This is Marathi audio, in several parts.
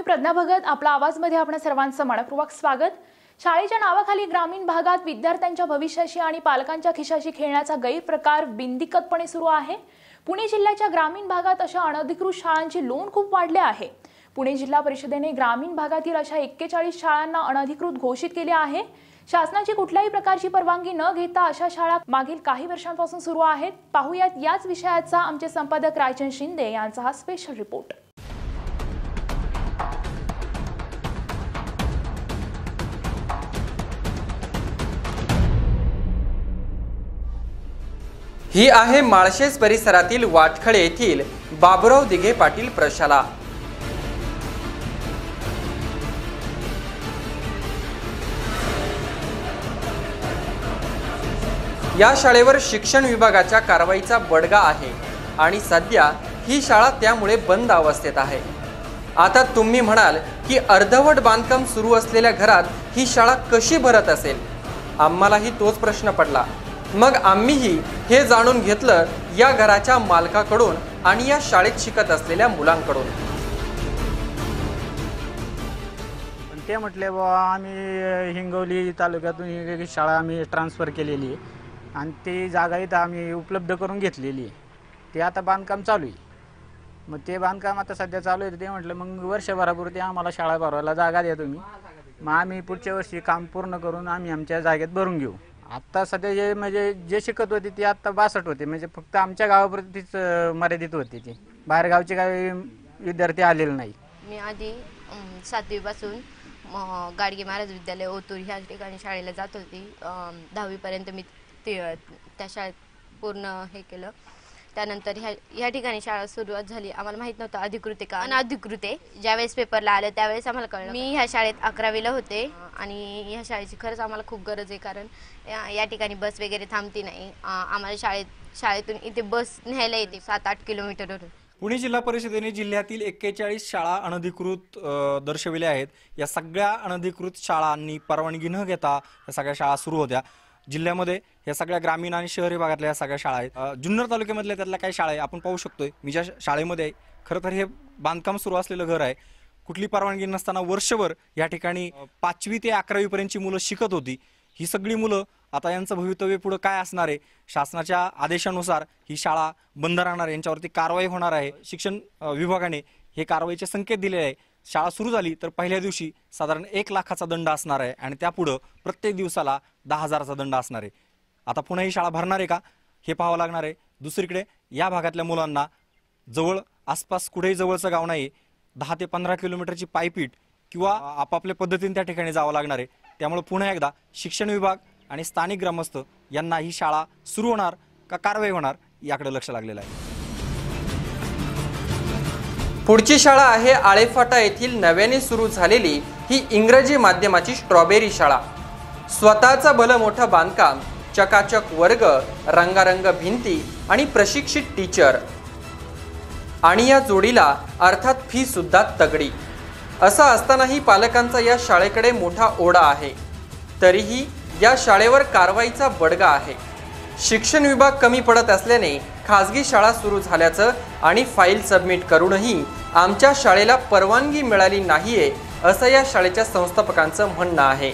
मी प्रज्ञा भगत आपला आवाजमध्ये आपण सर्वांचं मनपूर्वक स्वागत. शाळेच्या नावाखाली ग्रामीण भागात विद्यार्थ्यांच्या भविष्याशी आणि पालकांच्या खिशाशी खेळण्याचा गैरप्रकार बिंदिकतपणे सुरू आहे. पुणे जिल्ह्याच्या ग्रामीण भागात अशा अनधिकृत शाळांची लोन खूप वाढले आहे. पुणे जिल्हा परिषदेने ग्रामीण भागातील अशा एक्केचाळीस शाळांना अनधिकृत घोषित केले आहे. शासनाची कुठल्याही प्रकारची परवानगी न घेता अशा शाळा मागील काही वर्षांपासून सुरू आहेत. पाहुयात याच विषयाचा आमचे संपादक रायचंद शिंदे यांचा हा स्पेशल रिपोर्ट ही आहे माळशेज परिसरातील वाटखळे येथील बाबुराव दिघे पाटील प्रशाला. या शाळेवर शिक्षण विभागाच्या कारवाईचा बडगा आहे आणि सध्या ही शाळा त्यामुळे बंद अवस्थेत आहे. आता तुम्ही म्हणाल की अर्धवट बांधकाम सुरू असलेल्या घरात ही शाळा कशी भरत असेल? आम्हालाही तोच प्रश्न पडला. मग आम्हीही हे जाणून घेतलं या घराच्या मालकाकडून आणि या शाळेत शिकत असलेल्या मुलांकडून. पण ते म्हटले बा आम्ही हिंगोली तालुक्यातून ही शाळा आम्ही ट्रान्सफर केलेली आहे आणि ती जागा इथं आम्ही उपलब्ध करून घेतलेली आहे. ते आता बांधकाम चालू आहे. मग ते बांधकाम आता सध्या चालू आहे ते म्हटलं मग वर्षभरापुरती आम्हाला शाळा भरवायला जागा द्या तुम्ही. मग आम्ही पुढच्या वर्षी काम पूर्ण करून आम्ही आमच्या जागेत भरून घेऊ. आत्ता सध्या जे म्हणजे जे शिकत होते ते आत्ता बासष्ट होते. म्हणजे फक्त आमच्या गावापुरतीच अं, मर्यादित होती ते. बाहेरगावचे काही विद्यार्थी आलेले नाही. मी आधी सातवीपासून गाडगे महाराज विद्यालय ओतूर ह्या ठिकाणी शाळेला जात होती. दहावीपर्यंत मी ते त्या शाळेत पूर्ण हे केलं. त्यानंतर ह्या ह्या ठिकाणी शाळा सुरुवात झाली. आम्हाला माहीत नव्हतं अधिकृत का? अनधिकृत आहे. ज्यावेळेस पेपरला आलं त्यावेळेस आम्हाला कळलं मी ह्या शाळेत अकरावीला होते आणि ह्या शाळेची खरंच आम्हाला खूप गरज आहे कारण या या ठिकाणी बस वगैरे थांबती नाही. आ, आम्हाला शाळेत शाळेतून इथे बस न्यायला येते सात आठ किलोमीटरवरून. पुणे जिल्हा परिषदेने जिल्ह्यातील एक्केचाळीस शाळा अनधिकृत अ, दर्शविल्या आहेत. या सगळ्या अनधिकृत शाळांनी परवानगी न घेता या सगळ्या शाळा सुरू होत्या. जिल्ह्यामध्ये या सगळ्या ग्रामीण आणि शहरी भागातल्या या सगळ्या शाळा आहेत. जुन्नर तालुक्यामधल्या त्यातल्या काही शाळा आहे आपण पाहू शकतोय. मी ज्या शाळेमध्ये आहे खरं तर हे बांधकाम सुरू असलेलं घर आहे. कुठली परवानगी नसताना वर्षभर या ठिकाणी पाचवी ते अकरावीपर्यंतची मुलं शिकत होती. ही सगळी मुलं आता यांचं भवितव्य पुढं काय असणार आहे? शासनाच्या आदेशानुसार ही शाळा बंद राहणार आहे यांच्यावरती कारवाई होणार आहे. शिक्षण विभागाने हे कारवाईचे संकेत दिले आहे. शाळा सुरू झाली तर पहिल्या दिवशी साधारण एक लाखाचा दंड असणार आहे आणि त्यापुढं प्रत्येक दिवसाला दहा हजाराचा दंड असणार आहे. आता पुन्हा ही शाळा भरणार आहे का? हे पाहावं लागणार आहे. दुसरीकडे या भागातल्या मुलांना जवळ आसपास कुठेही जवळचं गाव नाही दहा ते पंधरा किलोमीटरची पायपीट किंवा आपापल्या पद्धतीने त्या ठिकाणी जावं लागणार आहे. त्यामुळे पुन्हा एकदा शिक्षण विभाग आणि स्थानिक ग्रामस्थ यांना ही शाळा सुरू होणार का कारवाई होणार याकडे लक्ष लागलेलं आहे. पुढची शाळा आहे आळेफाटा येथील नव्याने सुरू झालेली ही इंग्रजी माध्यमाची स्ट्रॉबेरी शाळा. स्वतःचं भलं मोठं बांधकाम चकाचक वर्ग रंगारंग भिंती आणि प्रशिक्षित टीचर. आणि या जोडीला अर्थात फी सुद्धा तगडी. असं असतानाही पालकांचा या शाळेकडे मोठा ओढा आहे. तरीही या शाळेवर कारवाईचा बडगा आहे. शिक्षण विभाग कमी पडत असल्याने खासगी शाळा सुरू झाल्याचं आणि फाईल सबमिट करूनही आमच्या शाळेला परवानगी मिळाली नाहीये असं या शाळेच्या संस्थापकांचं म्हणणं आहे.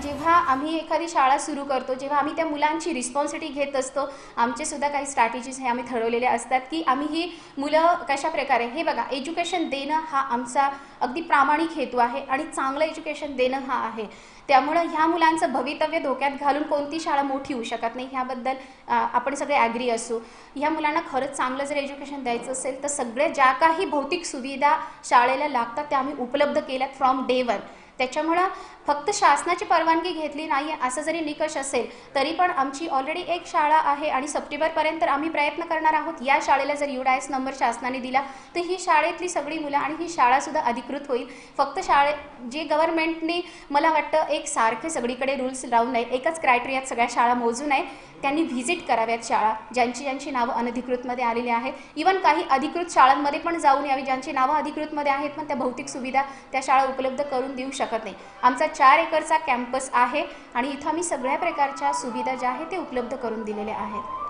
जेव्हा आम्ही एखादी शाळा सुरू करतो जेव्हा आम्ही त्या मुलांची रिस्पॉन्सिबिलिटी घेत असतो आमचे सुद्धा काही स्ट्रॅटेजीज हे आम्ही ठरवलेले असतात की आम्ही ही मुलं कशा प्रकारे हे बघा एज्युकेशन देणं हा आमचा अगदी प्रामाणिक हेतू आहे आणि चांगलं एज्युकेशन देणं हा आहे. त्यामुळं ह्या मुलांचं भवितव्य धोक्यात घालून कोणती शाळा मोठी होऊ शकत नाही ह्याबद्दल आपण सगळे ॲग्री असू. ह्या मुलांना खरंच चांगलं जर एज्युकेशन द्यायचं असेल तर सगळ्या ज्या काही भौतिक सुविधा शाळेला लागतात त्या आम्ही उपलब्ध केल्यात फ्रॉम डे वन त्याच्यामुळं फक्त शासनाची परवानगी घेतली नाही असं जरी निकष असेल तरी पण आमची ऑलरेडी एक शाळा आहे आणि सप्टेंबरपर्यंत आम्ही प्रयत्न करणार आहोत. या शाळेला जर यू डायस नंबर शासनाने दिला तर ही शाळेतली सगळी मुलं आणि ही शाळासुद्धा अधिकृत होईल. फक्त शाळे जे गव्हर्नमेंटने मला वाटतं एक सारखे सगळीकडे रूल्स लावून नये. एकच क्रायटेरियात सगळ्या शाळा मोजू नये. त्यांनी व्हिजिट कराव्यात शाळा ज्यांची ज्यांची नावं अनधिकृतमध्ये आलेली आहेत. इवन काही अधिकृत शाळांमध्ये पण जाऊन यावी ज्यांची नावं अधिकृतमध्ये आहेत पण त्या भौतिक सुविधा त्या शाळा उपलब्ध करून देऊ शकत नाही. आमचा चार एकरचा कॅम्पस आहे आणि इथं आम्ही सगळ्या प्रकारच्या सुविधा ज्या आहेत ते उपलब्ध करून दिलेल्या आहेत.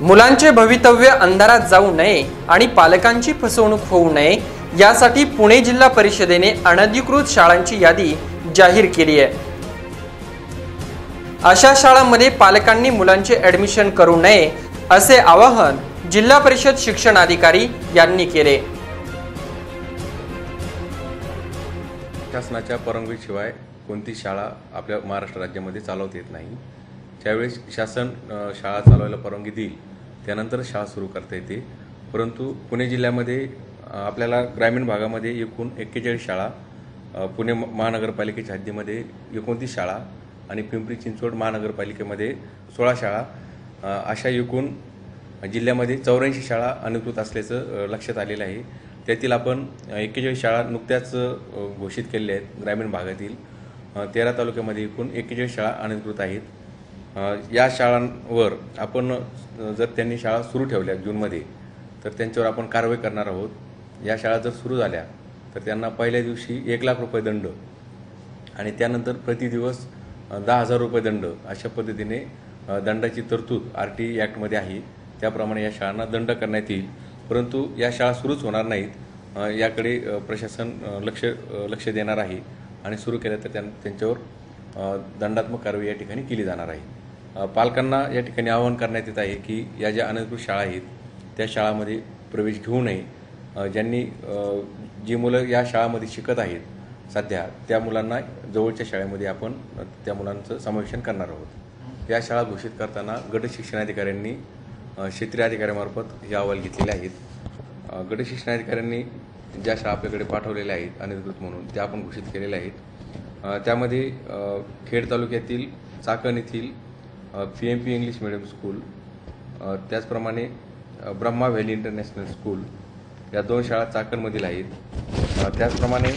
मुलांचे भवितव्य अंधारात जाऊ नये आणि पालकांची फसवणूक होऊ नये यासाठी पुणे जिल्हा परिषदेने अनधिकृत शाळांची यादी जाहीर केली आहे. अशा शाळांमध्ये पालकांनी मुलांचे ऍडमिशन करू नये असे आवाहन जिल्हा परिषद शिक्षण अधिकारी यांनी केले. शासनाच्या परवानगीशिवाय कोणती शाळा आपल्या महाराष्ट्र राज्यामध्ये चालवता येत नाही ज्यावेळेस शासन शाळा चालवायला परवानगी देईल त्यानंतर शाळा सुरू करता येते. परंतु पुणे जिल्ह्यामध्ये आपल्याला ग्रामीण भागामध्ये एकूण एक्केचाळीस शाळा पुणे म- महानगरपालिकेच्या हद्दीमध्ये एकोणतीस शाळा आणि पिंपरी चिंचवड महानगरपालिकेमध्ये सोळा शाळा अशा एकूण जिल्ह्यामध्ये चौऱ्याऐंशी शाळा अनुकृत असल्याचं लक्षात आलेलं आहे. त्यातील आपण एक्केचाळीस शाळा नुकत्याच घोषित केलेल्या आहेत ग्रामीण भागातील. तेरा तालुक्यामध्ये एकूण एक्केचाळीस शाळा अधिकृत आहेत. या शाळांवर आपण जर त्यांनी शाळा सुरू ठेवल्या जूनमध्ये तर त्यांच्यावर आपण कारवाई करणार आहोत. या शाळा जर सुरू झाल्या तर त्यांना पहिल्या दिवशी एक लाख रुपये दंड आणि त्यानंतर प्रति दिवस दहा हजार रुपये दंड अशा पद्धतीने दंडाची तरतूद आर टी ॲक्टमध्ये आहे. त्याप्रमाणे या शाळांना दंड करण्यात येईल. परंतु या शाळा सुरूच होणार नाहीत. याकडे प्रशासन लक्ष लक्ष देणार आहे आणि सुरू केल्या तर त्यां त्यांच्यावर दंडात्मक कारवाई या ठिकाणी केली जाणार आहे. पालकांना या ठिकाणी आवाहन करण्यात येत आहे की या ज्या अनधिकृत शाळा आहेत त्या शाळामध्ये प्रवेश घेऊ नये. ज्यांनी जी मुलं या शाळामध्ये शिकत आहेत सध्या त्या मुलांना जवळच्या शाळेमध्ये आपण त्या मुलांचं समावेशन करणार आहोत. या शाळा घोषित करताना गट शिक्षणाधिकाऱ्यांनी क्षेत्रीय अधिकाऱ्यामार्फत हे अहवाल घेतलेले आहेत. गट शिक्षणाधिकाऱ्यांनी ज्या शाळा आपल्याकडे पाठवलेल्या आहेत अनधिकृत म्हणून त्या आपण घोषित केलेल्या आहेत. त्यामध्ये खेड तालुक्यातील चाकण येथील P M P English medium school त्याचप्रमाणे ब्रह्मा व्हॅली इंटरनॅशनल स्कूल या दोन शाळा चाकणमधील आहेत. त्याचप्रमाणे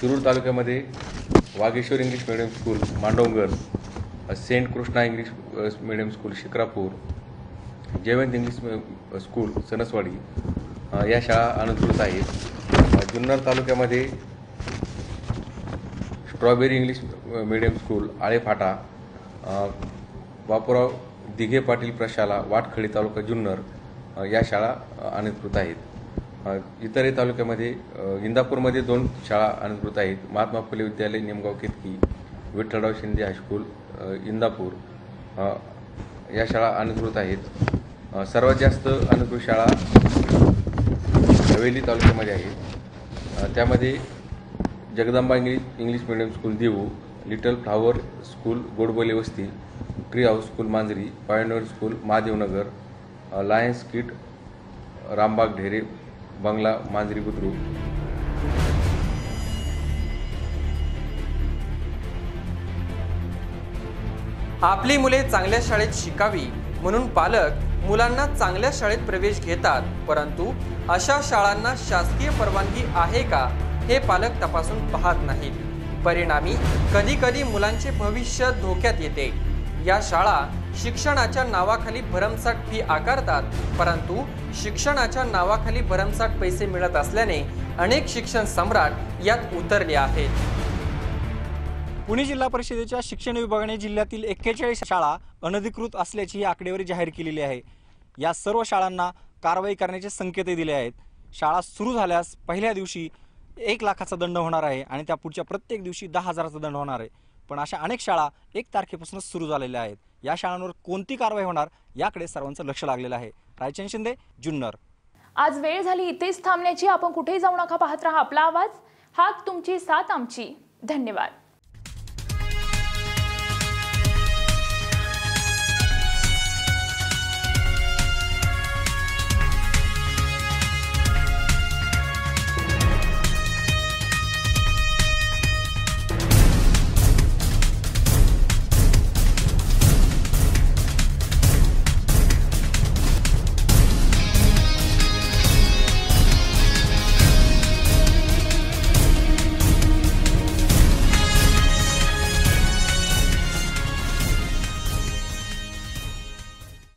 शिरूर तालुक्यामध्ये Wageshwar English medium school Mandongar saint Krishna English medium school Shikrapur Jaywant English school Sanaswadi या शाळा अनुकृत आहेत. जुन्नर तालुक्यामध्ये strawberry English medium school Alephata Bapurao Dighe Patil प्रशाला वाटखळी तालुका जुन्नर या शाळा अ, आहेत. इतरही तालुक्यामध्ये इंदापूरमध्ये दोन शाळा अनुकृत आहेत. महात्मा फुले विद्यालय निमगाव केतकी विठ्ठलराव शिंदे हायस्कूल इंदापूर या शाळा अनुकृत आहेत. सर्वात जास्त अधिकृत शाळा हवेली तालुक्यामध्ये आहेत. त्यामध्ये Jagdamba English English medium school देऊ लिटल फ्लावर स्कूल गोडबोले वस्ती tree house school Manjari pioneer school Mahadevnagar Lions kit Rambagh Dhere बंगला मांजरी बुद्रुक. आपली मुले चांगल्या शाळेत शिकावी म्हणून पालक मुलांना चांगल्या शाळेत प्रवेश घेतात परंतु अशा शाळांना शासकीय परवानगी आहे का हे पालक तपासून पाहत नाहीत. परिणामी कधी कधी मुलांचे भविष्य धोक्यात येते. या शाळा शिक्षणाच्या नावाखाली भरमसाठ फी आकारतात परंतु शिक्षणाच्या नावाखाली भरमसाठ पैसे मिळत असल्याने अनेक शिक्षण सम्राट यात उतरले आहेत. पुणे जिल्हा परिषदेच्या शिक्षण विभागाने जिल्ह्यातील एक्केचाळीस शाळा अनधिकृत असल्याची ही आकडेवारी जाहीर केलेली आहे. या सर्व शाळांना कारवाई करण्याचे संकेतही दिले आहेत. शाळा सुरू झाल्यास पहिल्या दिवशी एक लाखाचा दंड होणार आहे आणि त्या पुढच्या प्रत्येक दिवशी दहा हजाराचा दंड होणार आहे. पण अशा अनेक शाळा एक तारखेपासूनच सुरू झालेल्या आहेत. या शाळांवर कोणती कारवाई होणार याकडे सर्वांचं लक्ष लागलेलं आहे. रायचंद शिंदे जुन्नर. आज वेळ झाली इथेच थांबण्याची. आपण कुठेही जाऊ नका पाहत राहा आपला आवाज. हाक तुमची साथ आमची. धन्यवाद.